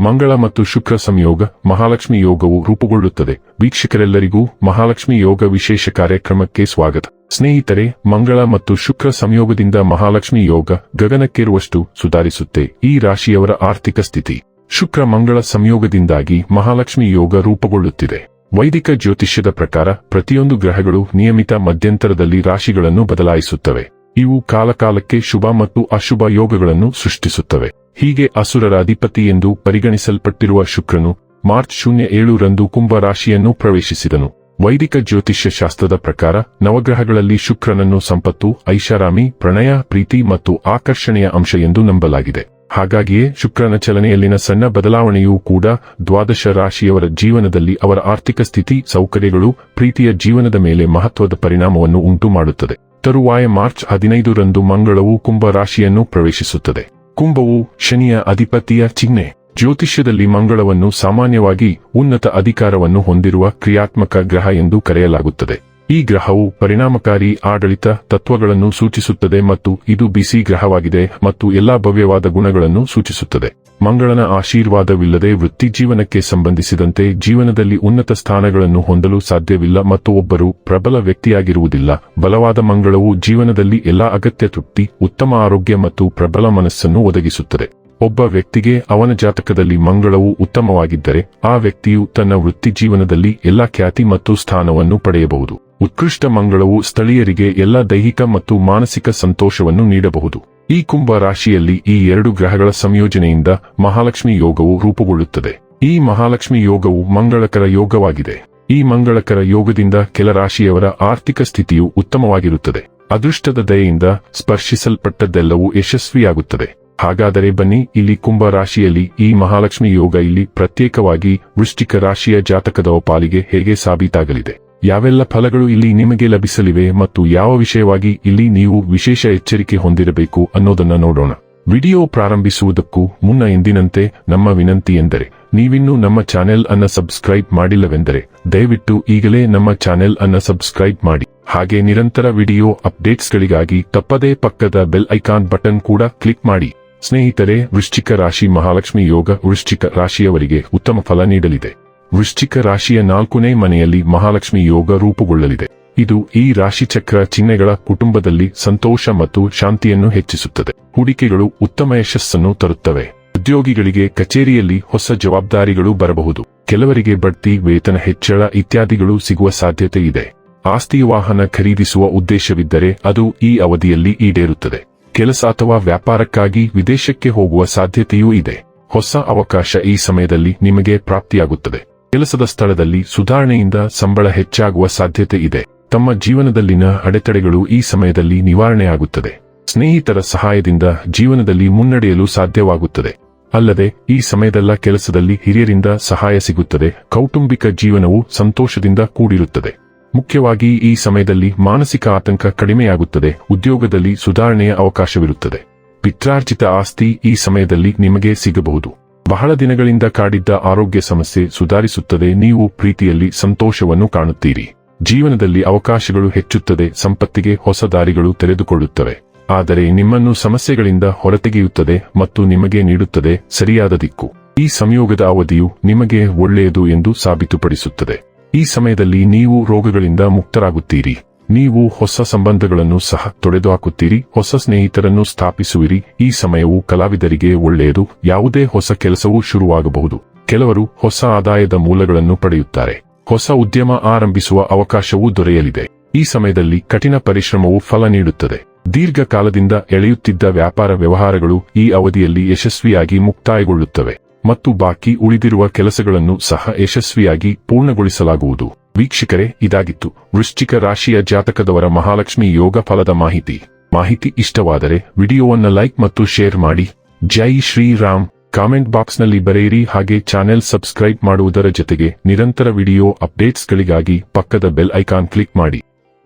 ಮಂಗಳ ಮತ್ತು ಶುಕ್ರ ಸಂಯೋಗ, ಮಹಾಲಕ್ಷ್ಮಿ ಯೋಗವು ರೂಪುಗೊಳ್ಳುತ್ತದೆ. ವೀಕ್ಷಕರೆಲ್ಲರಿಗೂ ಮಹಾಲಕ್ಷ್ಮಿ ಯೋಗ ವಿಶೇಷ ಕಾರ್ಯಕ್ರಮಕ್ಕೆ ಸ್ವಾಗತ. ಸ್ನೇಹಿತರೆ, ಮಂಗಳ ಮತ್ತು ಶುಕ್ರ ಸಂಯೋಗದಿಂದ ಮಹಾಲಕ್ಷ್ಮಿ ಯೋಗ ಗಗನಕ್ಕೇರುವಷ್ಟು ಸುಧಾರಿಸುತ್ತೆ. ಈ ರಾಶಿಯವರ ಆರ್ಥಿಕ ಸ್ಥಿತಿ. ಶುಕ್ರ ಮಂಗಳ ಸಂಯೋಗದಿಂದಾಗಿ ಮಹಾಲಕ್ಷ್ಮಿ ಯೋಗ ರೂಪುಗೊಳ್ಳುತ್ತಿದೆ. ವೈದಿಕ ಜ್ಯೋತಿಷ್ಯದ ಪ್ರಕಾರ ಪ್ರತಿಯೊಂದು ಗ್ರಹಗಳು ನಿಯಮಿತ ಮಧ್ಯಂತರದಲ್ಲಿ ರಾಶಿಗಳನ್ನು ಬದಲಾಯಿಸುತ್ತವೆ. ಇವು ಕಾಲಕಾಲಕ್ಕೆ ಶುಭ ಮತ್ತು ಅಶುಭ ಯೋಗಗಳನ್ನು ಸೃಷ್ಟಿಸುತ್ತವೆ. ಹೀಗೆ ಅಸುರರ ಅಧಿಪತಿ ಎಂದು ಪರಿಗಣಿಸಲ್ಪಟ್ಟಿರುವ ಶುಕ್ರನು ಮಾರ್ಚ್ ಶೂನ್ಯ ಏಳು ರಂದು ಕುಂಭ ರಾಶಿಯನ್ನು ಪ್ರವೇಶಿಸಿದನು. ವೈದಿಕ ಜ್ಯೋತಿಷ್ಯ ಶಾಸ್ತ್ರದ ಪ್ರಕಾರ ನವಗ್ರಹಗಳಲ್ಲಿ ಶುಕ್ರನನ್ನು ಸಂಪತ್ತು, ಐಷಾರಾಮಿ, ಪ್ರಣಯ, ಪ್ರೀತಿ ಮತ್ತು ಆಕರ್ಷಣೆಯ ಅಂಶ ಎಂದು ನಂಬಲಾಗಿದೆ. ಹಾಗಾಗಿಯೇ ಶುಕ್ರನ ಚಲನೆಯಲ್ಲಿನ ಸಣ್ಣ ಬದಲಾವಣೆಯೂ ಕೂಡ ದ್ವಾದಶ ರಾಶಿಯವರ ಜೀವನದಲ್ಲಿ ಅವರ ಆರ್ಥಿಕ ಸ್ಥಿತಿ, ಸೌಕರ್ಯಗಳು, ಪ್ರೀತಿಯ ಜೀವನದ ಮೇಲೆ ಮಹತ್ವದ ಪರಿಣಾಮವನ್ನು ಉಂಟು ಮಾಡುತ್ತದೆ ತರುವಾಯ ಮಾರ್ಚ್ ಹದಿನೈದು ರಂದು ಮಂಗಳವು ಕುಂಭ ರಾಶಿಯನ್ನು ಪ್ರವೇಶಿಸುತ್ತದೆ. ಕುಂಭವು ಶನಿಯ ಅಧಿಪತಿಯ ಚಿಹ್ನೆ. ಜ್ಯೋತಿಷ್ಯದಲ್ಲಿ ಮಂಗಳವನ್ನು ಸಾಮಾನ್ಯವಾಗಿ ಉನ್ನತ ಅಧಿಕಾರವನ್ನು ಹೊಂದಿರುವ ಕ್ರಿಯಾತ್ಮಕ ಗ್ರಹ ಎಂದು ಕರೆಯಲಾಗುತ್ತದೆ. ಈ ಗ್ರಹವು ಪರಿಣಾಮಕಾರಿ ಆಡಳಿತ ತತ್ವಗಳನ್ನು ಸೂಚಿಸುತ್ತದೆ ಮತ್ತು ಇದು ಬಿಸಿ ಗ್ರಹವಾಗಿದೆ ಮತ್ತು ಎಲ್ಲಾ ಭವ್ಯವಾದ ಗುಣಗಳನ್ನು ಸೂಚಿಸುತ್ತದೆ. ಮಂಗಳನ ಆಶೀರ್ವಾದವಿಲ್ಲದೆ ವೃತ್ತಿ ಜೀವನಕ್ಕೆ ಸಂಬಂಧಿಸಿದಂತೆ ಜೀವನದಲ್ಲಿ ಉನ್ನತ ಸ್ಥಾನಗಳನ್ನು ಹೊಂದಲು ಸಾಧ್ಯವಿಲ್ಲ ಮತ್ತು ಒಬ್ಬರು ಪ್ರಬಲ ವ್ಯಕ್ತಿಯಾಗಿರುವುದಿಲ್ಲ. ಬಲವಾದ ಮಂಗಳವು ಜೀವನದಲ್ಲಿ ಎಲ್ಲಾ ಅಗತ್ಯ ತೃಪ್ತಿ, ಉತ್ತಮ ಆರೋಗ್ಯ ಮತ್ತು ಪ್ರಬಲ ಮನಸ್ಸನ್ನು ಒದಗಿಸುತ್ತದೆ. ಒಬ್ಬ ವ್ಯಕ್ತಿಗೆ ಅವನ ಜಾತಕದಲ್ಲಿ ಮಂಗಳವು ಉತ್ತಮವಾಗಿದ್ದರೆ ಆ ವ್ಯಕ್ತಿಯು ತನ್ನ ವೃತ್ತಿ ಜೀವನದಲ್ಲಿ ಎಲ್ಲಾ ಖ್ಯಾತಿ ಮತ್ತು ಸ್ಥಾನವನ್ನು ಪಡೆಯಬಹುದು. ಉತ್ಕೃಷ್ಟ ಮಂಗಳವು ಸ್ಥಳೀಯರಿಗೆ ಎಲ್ಲಾ ದೈಹಿಕ ಮತ್ತು ಮಾನಸಿಕ ಸಂತೋಷವನ್ನು ನೀಡಬಹುದು. ಈ ಕುಂಭ ರಾಶಿಯಲ್ಲಿ ಈ ಎರಡು ಗ್ರಹಗಳ ಸಂಯೋಜನೆಯಿಂದ ಮಹಾಲಕ್ಷ್ಮಿ ಯೋಗವು ರೂಪುಗೊಳ್ಳುತ್ತದೆ. ಈ ಮಹಾಲಕ್ಷ್ಮಿ ಯೋಗವು ಮಂಗಳಕರ ಯೋಗವಾಗಿದೆ. ಈ ಮಂಗಳಕರ ಯೋಗದಿಂದ ಕೆಲ ರಾಶಿಯವರ ಆರ್ಥಿಕ ಸ್ಥಿತಿಯು ಉತ್ತಮವಾಗಿರುತ್ತದೆ. ಅದೃಷ್ಟದ ದಯೆಯಿಂದ ಸ್ಪರ್ಶಿಸಲ್ಪಟ್ಟದ್ದೆಲ್ಲವೂ ಯಶಸ್ವಿಯಾಗುತ್ತದೆ. ಹಾಗಾದರೆ ಬನ್ನಿ, ಇಲ್ಲಿ ಕುಂಭ ರಾಶಿಯಲ್ಲಿ ಈ ಮಹಾಲಕ್ಷ್ಮಿ ಯೋಗ ಇಲ್ಲಿ ಪ್ರತ್ಯೇಕವಾಗಿ ವೃಶ್ಚಿಕ ರಾಶಿಯ ಜಾತಕದ ಪಾಲಿಗೆ ಹೇಗೆ ಸಾಬೀತಾಗಲಿದೆ? ಯಾವೆಲ್ಲ ಫಲಗಳು ಇಲ್ಲಿ ನಿಮಗೆ ಲಭಿಸಲಿವೆ ಮತ್ತು ಯಾವ ವಿಷಯವಾಗಿ ಇಲ್ಲಿ ನೀವು ವಿಶೇಷ ಎಚ್ಚರಿಕೆ ಹೊಂದಿರಬೇಕು ಅನ್ನೋದನ್ನ ನೋಡೋಣ. ವಿಡಿಯೋ ಪ್ರಾರಂಭಿಸುವುದಕ್ಕೂ ಮುನ್ನ ಎಂದಿನಂತೆ ನಮ್ಮ ವಿನಂತಿ ಎಂದರೆ, ನೀವಿನ್ನೂ ನಮ್ಮ ಚಾನೆಲ್ ಅನ್ನ ಸಬ್ಸ್ಕ್ರೈಬ್ ಮಾಡಿಲ್ಲವೆಂದರೆ, ದಯವಿಟ್ಟು ಈಗಲೇ ನಮ್ಮ ಚಾನೆಲ್ ಅನ್ನ ಸಬ್ಸ್ಕ್ರೈಬ್ ಮಾಡಿ. ಹಾಗೆ ನಿರಂತರ ವಿಡಿಯೋ ಅಪ್ಡೇಟ್ಸ್ಗಳಿಗಾಗಿ ತಪ್ಪದೇ ಪಕ್ಕದ ಬೆಲ್ ಐಕಾನ್ ಬಟನ್ ಕೂಡ ಕ್ಲಿಕ್ ಮಾಡಿ. ಸ್ನೇಹಿತರೆ, ವೃಶ್ಚಿಕ ರಾಶಿ ಮಹಾಲಕ್ಷ್ಮಿ ಯೋಗ ವೃಶ್ಚಿಕ ರಾಶಿಯವರಿಗೆ ಉತ್ತಮ ಫಲ ನೀಡಲಿದೆ. ವೃಶ್ಚಿಕ ರಾಶಿಯ ನಾಲ್ಕನೇ ಮನೆಯಲ್ಲಿ ಮಹಾಲಕ್ಷ್ಮಿ ಯೋಗ ರೂಪುಗೊಳ್ಳಲಿದೆ. ಇದು ಈ ರಾಶಿಚಕ್ರ ಚಿಹ್ನೆಗಳ ಕುಟುಂಬದಲ್ಲಿ ಸಂತೋಷ ಮತ್ತು ಶಾಂತಿಯನ್ನು ಹೆಚ್ಚಿಸುತ್ತದೆ. ಹೂಡಿಕೆಗಳು ಉತ್ತಮ ಯಶಸ್ಸನ್ನು ತರುತ್ತವೆ. ಉದ್ಯೋಗಿಗಳಿಗೆ ಕಚೇರಿಯಲ್ಲಿ ಹೊಸ ಜವಾಬ್ದಾರಿಗಳು ಬರಬಹುದು. ಕೆಲವರಿಗೆ ಬಡ್ತಿ, ವೇತನ ಹೆಚ್ಚಳ ಇತ್ಯಾದಿಗಳು ಸಿಗುವ ಸಾಧ್ಯತೆ ಇದೆ. ಆಸ್ತಿ ವಾಹನ ಖರೀದಿಸುವ ಉದ್ದೇಶವಿದ್ದರೆ ಅದು ಈ ಅವಧಿಯಲ್ಲಿ ಈಡೇರುತ್ತದೆ. ಕೆಲಸ ಅಥವಾ ವ್ಯಾಪಾರಕ್ಕಾಗಿ ವಿದೇಶಕ್ಕೆ ಹೋಗುವ ಸಾಧ್ಯತೆಯೂ ಇದೆ. ಹೊಸ ಅವಕಾಶ ಈ ಸಮಯದಲ್ಲಿ ನಿಮಗೆ ಪ್ರಾಪ್ತಿಯಾಗುತ್ತದೆ. ಕೆಲಸದ ಸ್ಥಳದಲ್ಲಿ ಸುಧಾರಣೆಯಿಂದ ಸಂಬಳ ಹೆಚ್ಚಾಗುವ ಸಾಧ್ಯತೆ ಇದೆ. ತಮ್ಮ ಜೀವನದಲ್ಲಿನ ಅಡೆತಡೆಗಳು ಈ ಸಮಯದಲ್ಲಿ ನಿವಾರಣೆಯಾಗುತ್ತದೆ. ಸ್ನೇಹಿತರ ಸಹಾಯದಿಂದ ಜೀವನದಲ್ಲಿ ಮುನ್ನಡೆಯಲು ಸಾಧ್ಯವಾಗುತ್ತದೆ. ಅಲ್ಲದೆ, ಈ ಸಮಯದಲ್ಲ ಕೆಲಸದಲ್ಲಿ ಹಿರಿಯರಿಂದ ಸಹಾಯ ಸಿಗುತ್ತದೆ. ಕೌಟುಂಬಿಕ ಜೀವನವು ಸಂತೋಷದಿಂದ ಕೂಡಿರುತ್ತದೆ. ಮುಖ್ಯವಾಗಿ ಈ ಸಮಯದಲ್ಲಿ ಮಾನಸಿಕ ಆತಂಕ ಕಡಿಮೆಯಾಗುತ್ತದೆ. ಉದ್ಯೋಗದಲ್ಲಿ ಸುಧಾರಣೆಯ ಅವಕಾಶವಿರುತ್ತದೆ. ಪಿತ್ರಾರ್ಜಿತ ಆಸ್ತಿ ಈ ಸಮಯದಲ್ಲಿ ನಿಮಗೆ ಸಿಗಬಹುದು. ಬಹಳ ದಿನಗಳಿಂದ ಕಾಡಿದ್ದ ಆರೋಗ್ಯ ಸಮಸ್ಯೆ ಸುಧಾರಿಸುತ್ತದೆ. ನೀವು ಪ್ರೀತಿಯಲ್ಲಿ ಸಂತೋಷವನ್ನು ಕಾಣುತ್ತೀರಿ. ಜೀವನದಲ್ಲಿ ಅವಕಾಶಗಳು ಹೆಚ್ಚುತ್ತದೆ. ಸಂಪತ್ತಿಗೆ ಹೊಸ ದಾರಿಗಳು ತೆರೆದುಕೊಳ್ಳುತ್ತವೆ. ಆದರೆ ನಿಮ್ಮನ್ನು ಸಮಸ್ಯೆಗಳಿಂದ ಹೊರತೆಗೆಯುತ್ತದೆ ಮತ್ತು ನಿಮಗೆ ನೀಡುತ್ತದೆ ಸರಿಯಾದ ದಿಕ್ಕು. ಈ ಸಂಯೋಗದ ಅವಧಿಯು ನಿಮಗೆ ಒಳ್ಳೆಯದು ಎಂದು ಸಾಬೀತುಪಡಿಸುತ್ತದೆ. ಈ ಸಮಯದಲ್ಲಿ ನೀವು ರೋಗಗಳಿಂದ ಮುಕ್ತರಾಗುತ್ತೀರಿ. ನೀವು ಹೊಸ ಸಂಬಂಧಗಳನ್ನು ಸಹ ತೊಡೆದುಹಾಕುತ್ತೀರಿ. ಹೊಸ ಸ್ನೇಹಿತರನ್ನು ಸ್ಥಾಪಿಸುವಿರಿ. ಈ ಸಮಯವು ಕಲಾವಿದರಿಗೆ ಒಳ್ಳೆಯದು. ಯಾವುದೇ ಹೊಸ ಕೆಲಸವೂ ಶುರುವಾಗಬಹುದು. ಕೆಲವರು ಹೊಸ ಆದಾಯದ ಮೂಲಗಳನ್ನು ಪಡೆಯುತ್ತಾರೆ. ಹೊಸ ಉದ್ಯಮ ಆರಂಭಿಸುವ ಅವಕಾಶವೂ ದೊರೆಯಲಿದೆ. ಈ ಸಮಯದಲ್ಲಿ ಕಠಿಣ ಪರಿಶ್ರಮವು ಫಲ ನೀಡುತ್ತದೆ. ದೀರ್ಘಕಾಲದಿಂದ ಎಳೆಯುತ್ತಿದ್ದ ವ್ಯಾಪಾರ ವ್ಯವಹಾರಗಳು ಈ ಅವಧಿಯಲ್ಲಿ ಯಶಸ್ವಿಯಾಗಿ ಮುಕ್ತಾಯಗೊಳ್ಳುತ್ತವೆ. ಮತ್ತು ಬಾಕಿ ಉಳಿದಿರುವ ಕೆಲಸಗಳನ್ನು ಸಹ ಯಶಸ್ವಿಯಾಗಿ ಪೂರ್ಣಗೊಳಿಸಲಾಗುವುದು. ವೀಕ್ಷಕರೇ, ಇದಾಗಿತ್ತು ವೃಶ್ಚಿಕ ರಾಶಿಯ ಜಾತಕದವರ ಮಹಾಲಕ್ಷ್ಮಿ ಯೋಗ ಫಲದ ಮಾಹಿತಿ. ಮಾಹಿತಿ ಇಷ್ಟವಾದರೆ ವಿಡಿಯೋವನ್ನು ಲೈಕ್ ಮತ್ತು ಶೇರ್ ಮಾಡಿ. ಜೈ ಶ್ರೀರಾಮ್. ಕಾಮೆಂಟ್ ಬಾಕ್ಸ್ನಲ್ಲಿ ಬರೆಯಿರಿ ಹಾಗೆ ಚಾನೆಲ್ ಸಬ್ಸ್ಕ್ರೈಬ್ ಮಾಡುವುದರ ಜೊತೆಗೆ ನಿರಂತರ ವಿಡಿಯೋ ಅಪ್ಡೇಟ್ಸ್ಗಳಿಗಾಗಿ ಪಕ್ಕದ ಬೆಲ್ ಐಕಾನ್ ಕ್ಲಿಕ್ ಮಾಡಿ.